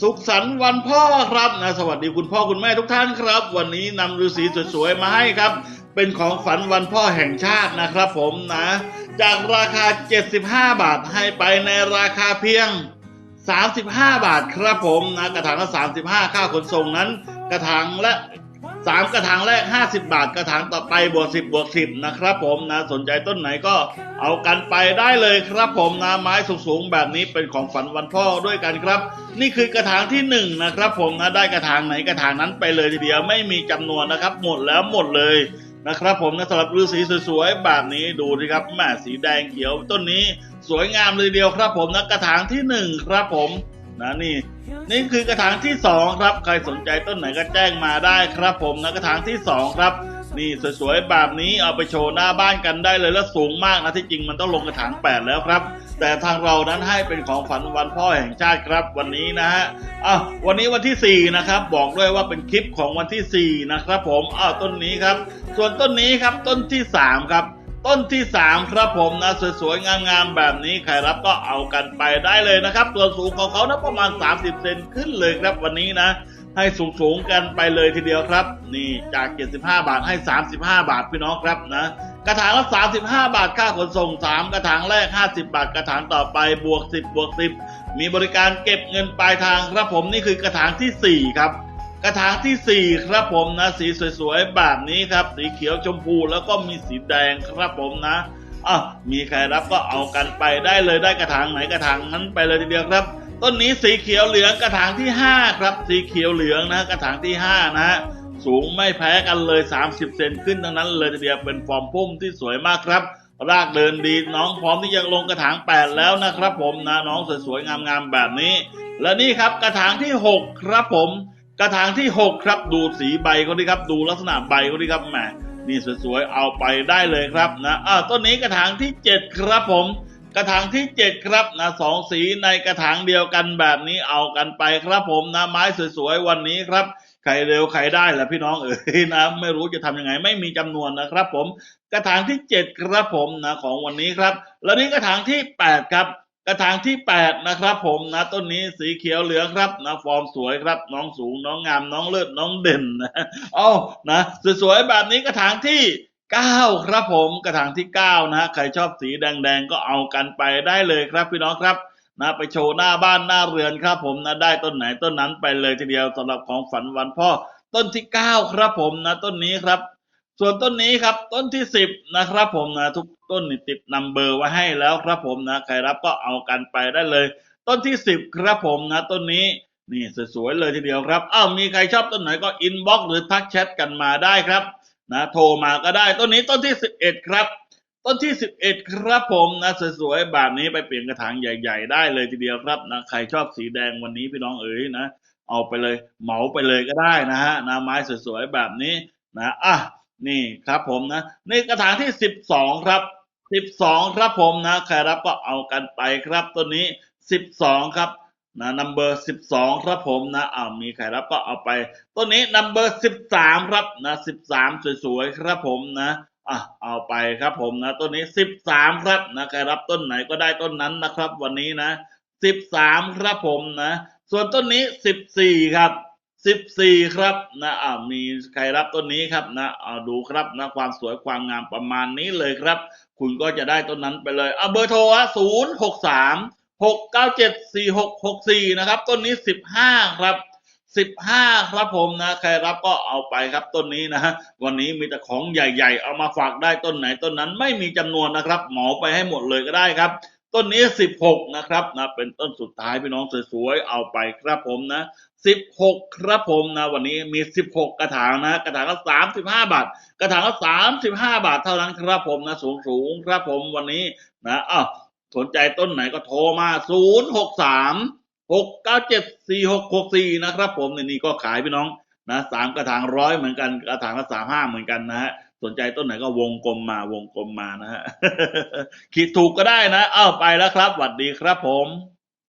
สุขสันต์วันพ่อครับนะสวัสดีคุณพ่อคุณแม่ทุกท่านครับ วันนี้นำฤาษีสวยๆมาให้ครับ เป็นของขวัญวันพ่อแห่งชาตินะครับผมนะ จากราคา 75 บาทให้ไปในราคาเพียง 35 บาทครับผมนะกระถางละ 35 ค่าขนส่งนั้น กระถางละ สามกระถางแรก 50 บาทกระถางต่อไปบวก10บวก10 นะครับผมนะสนใจต้นไหนก็เอากันไปได้เลยครับผมนะไม้สูงๆแบบนี้เป็นของฝันวันพ่อด้วยกันครับ นี่คือกระถางที่หนึ่งนะครับผมนะได้กระถางไหนกระถางนั้นไปเลยทีเดียวไม่มีจำนวนนะครับ หมดแล้วหมดเลยนะครับผมนะสำหรับฤาษีสวยๆแบบนี้ดูสิครับแม่สีแดงเขียวต้นนี้สวยงามเลยเดียวครับผมนะกระถางที่หนึ่งครับผม นะนี่ นี่คือกระถางที่สองครับ ใครสนใจต้นไหนก็แจ้งมาได้ครับ ผมนะกระถางที่สองครับ นี่สวยๆแบบนี้เอาไปโชว์หน้าบ้านกันได้เลยแล้วสูงมากนะที่จริงมันต้องลงกระถางแปดแล้วครับ แต่ทางเรานั้นให้เป็นของฝันวันพ่อแห่งชาติครับวันนี้นะฮะอะวันนี้วันที่สี่นะครับ บอกด้วยว่าเป็นคลิปของวันที่สี่นะครับ ผมอ้าวต้นนี้ครับ ส่วนต้นนี้ครับต้นที่สามครับ ต้นที่สามครับผมนะสวยๆ งามๆ แบบนี้ใครรับก็เอากันไปได้เลยนะครับส่วสูงของเขานะประมาณ 30 เซนขึ้นเลยครับวันนี้นะ ให้สูงๆ กันไปเลยทีเดียวครับ นี่จาก 75 บาทให้ 35 บาทพี่น้องครับนะกระถางละ 35 บาทค่าขนส่ง 3 กระถางแรก 50 บาท กระถางต่อไปบวก 10บวก10 มีบริการเก็บเงินปลายทางครับผมนี่คือกระถางทีสี่4 ครับ กระถางทีสี่ 4 ครับผมนะ สีสวยๆแบบนี้ครับ สีเขียวชมพูแล้วก็มีสีแดงครับผมนะอะมีใครรับก็เอากันไปได้เลยได้กระถางไหนกระถางนั้นไปเลยทีเดียวครับ ต้นนี้สีเขียวเหลืองกระถางที่ 5 ครับ สีเขียวเหลืองนะกระถางที่ 5 นะฮะสูงไม่แพ้กันเลย 30 เซนขึ้นทั้งนั้นเลยทีเดียวเป็นฟอร์มพุ่มที่สวยมากครับ รากเดินดีน้องพร้อมที่จะลงกระถาง 8 แล้วนะครับ ผมนะน้องสวยๆงามๆแบบนี้ และนี่ครับกระถางที่ 6 ครับผม กระถางที่ 6 ครับดูสีใบเขาดีครับ ดูลักษณะใบเขาดีครับแหมนี่สวยๆเอาไปได้เลยครับนะอ่าต้นนี้กระถางที่ 7 ครับผม กระถางที่ 7 ครับนะสองสีในกระถางเดียวกันแบบนี้เอากันไปครับผมนะไม้สวยๆวันนี้ครับใครเร็วใครได้แหละพี่น้องเอ๋ยนะไม่รู้จะทำยังไงไม่มีจำนวนนะครับ ผม กระถางที่ 7 ครับผมนะของวันนี้ครับ แล้วนี่กระถางที่ 8 ครับ กระถางที่ 8 นะครับ ผมนะต้นนี้สีเขียวเหลืองครับนะฟอร์มสวยครับ น้องสูงน้องงามน้องเลิศน้องเด่นนะเอานะสวยๆแบบนี้กระถางที่ 9 ครับผมกระถางที่ 9 นะใครชอบสีแดงๆก็เอากันไปได้เลยครับพี่น้องครับนะไปโชว์หน้าบ้านหน้าเรือนครับผมนะได้ต้นไหนต้นนั้นไปเลยทีเดียวสำหรับของฝันวันพ่อต้นที่ 9 ครับผมนะต้นนี้ครับ ส่วนต้นนี้ครับต้นที่ 10 นะครับผมนะทุก ต้นนี่ติดนัมเบอร์ไว้ให้แล้วครับผมนะใครรับก็เอากันไปได้เลย ต้นที่ 10 ครับผมนะ ต้นนี้นี่สวยๆเลยทีเดียวครับอ้าวมีใครชอบต้นไหนก็อินบ็อกซ์หรือทักแชทกันมาได้ครับนะโทรมาก็ได้ต้นนี้ต้นที่ 11 ครับ ต้นที่ 11 ครับผมนะสวยๆแบบนี้ไปเปลี่ยนกระถางใหญ่ ๆ ได้เลยทีเดียวครับนะใครชอบสีแดงวันนี้พี่น้องเอ๋ยนะ เอาไปเลยเหมาไปเลยก็ได้นะฮะนะไม้สวยๆแบบนี้นะอะนี่ครับผมนะนี่กระถางที่ 12 ครับ 12ครับผมนะ ใครรับก็เอากันไปครับต้นนี้12ครับนะนัมเบอร์12ครับผมนะเอามีใครรับก็เอาไปต้นนี้นัมเบอร์13ครับนะ13สามสวยๆครับผมนะอะเอาไปครับผมนะต้นนี้13ครับนะใครรับต้นไหนก็ได้ต้นนั้นนะครับ วันนี้นะ13ครับผมนะ ส่วนต้นนี้14ครับ 14ครับนะอ่ามีใครรับต้นนี้ครับนะอ่าดูครับนะความสวยความงามประมาณนี้เลยครับ คุณก็จะได้ต้นนั้นไปเลยเอาเบอร์โทรศูนย์หกสามหกเก้าเจ็ดสี่หกหกสี่นะครับต้นนี้สิบห้าครับสิบห้าครับผมนะ ใครรับก็เอาไปครับต้นนี้นะฮะวันนี้มีแต่ของใหญ่ ๆ เอามาฝากได้ต้นไหนต้นนั้นไม่มีจำนวนนะครับ หมาไปให้หมดเลยก็ได้ครับ ต้นนี้ 16 นะครับนะเป็นต้นสุดท้ายพี่น้องสวยๆเอาไปครับผมนะ 16 ครับผมนะ วันนี้มี 16 กระถางนะ กระถางละ35 บาท กระถางละ35 บาทเท่านั้นครับผมนะ สูงสูงๆครับผมวันนี้นะอ้าวสนใจต้นไหนก็โทรมา 063 697 4664 นะครับผมในนี้ก็ขายพี่น้องนะสามกระถางร้อยเหมือนกัน กระถางละ35 เหมือนกันนะฮะ สนใจต้นไหนก็วงกลมมาวงกลมมานะฮะคิดถูกก็ได้นะ อ้าว ไปแล้วครับ หวัดดีครับผม